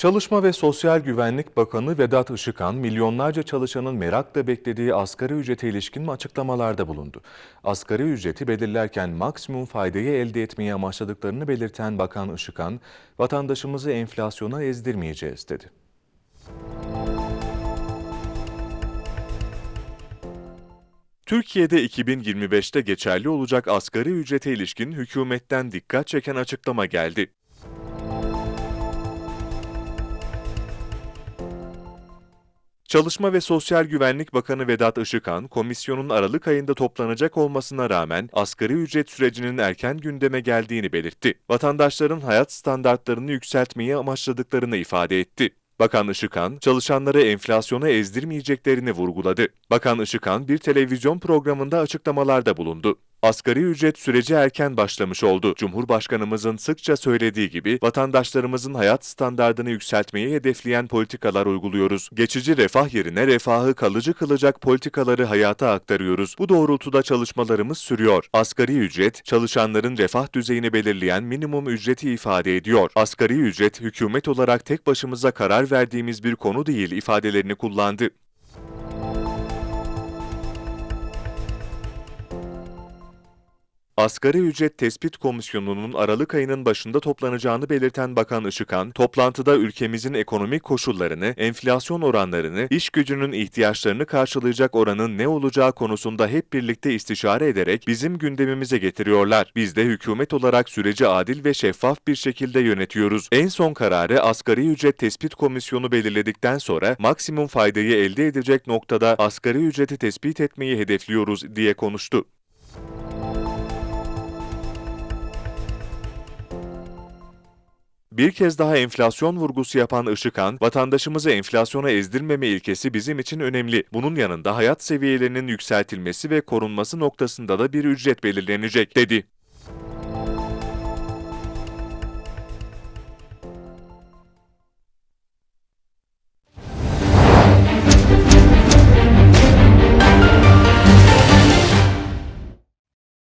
Çalışma ve Sosyal Güvenlik Bakanı Vedat Işıkhan, milyonlarca çalışanın merakla beklediği asgari ücrete ilişkin açıklamalarda bulundu. Asgari ücreti belirlerken maksimum faydayı elde etmeye amaçladıklarını belirten Bakan Işıkhan, vatandaşımızı enflasyona ezdirmeyeceğiz dedi. Türkiye'de 2025'te geçerli olacak asgari ücrete ilişkin hükümetten dikkat çeken açıklama geldi. Çalışma ve Sosyal Güvenlik Bakanı Vedat Işıkhan, komisyonun Aralık ayında toplanacak olmasına rağmen asgari ücret sürecinin erken gündeme geldiğini belirtti. Vatandaşların hayat standartlarını yükseltmeyi amaçladıklarını ifade etti. Bakan Işıkhan, çalışanları enflasyona ezdirmeyeceklerini vurguladı. Bakan Işıkhan bir televizyon programında açıklamalarda bulundu. Asgari ücret süreci erken başlamış oldu. Cumhurbaşkanımızın sıkça söylediği gibi vatandaşlarımızın hayat standardını yükseltmeyi hedefleyen politikalar uyguluyoruz. Geçici refah yerine refahı kalıcı kılacak politikaları hayata aktarıyoruz. Bu doğrultuda çalışmalarımız sürüyor. Asgari ücret, çalışanların refah düzeyini belirleyen minimum ücreti ifade ediyor. Asgari ücret, hükümet olarak tek başımıza karar verdiğimiz bir konu değil ifadelerini kullandı. Asgari Ücret Tespit Komisyonu'nun Aralık ayının başında toplanacağını belirten Bakan Işıkhan, toplantıda ülkemizin ekonomik koşullarını, enflasyon oranlarını, iş gücünün ihtiyaçlarını karşılayacak oranın ne olacağı konusunda hep birlikte istişare ederek bizim gündemimize getiriyorlar. Biz de hükümet olarak süreci adil ve şeffaf bir şekilde yönetiyoruz. En son kararı Asgari Ücret Tespit Komisyonu belirledikten sonra maksimum faydayı elde edecek noktada asgari ücreti tespit etmeyi hedefliyoruz diye konuştu. Bir kez daha enflasyon vurgusu yapan Işıkhan, vatandaşımızı enflasyona ezdirmeme ilkesi bizim için önemli. Bunun yanında hayat seviyelerinin yükseltilmesi ve korunması noktasında da bir ücret belirlenecek, dedi.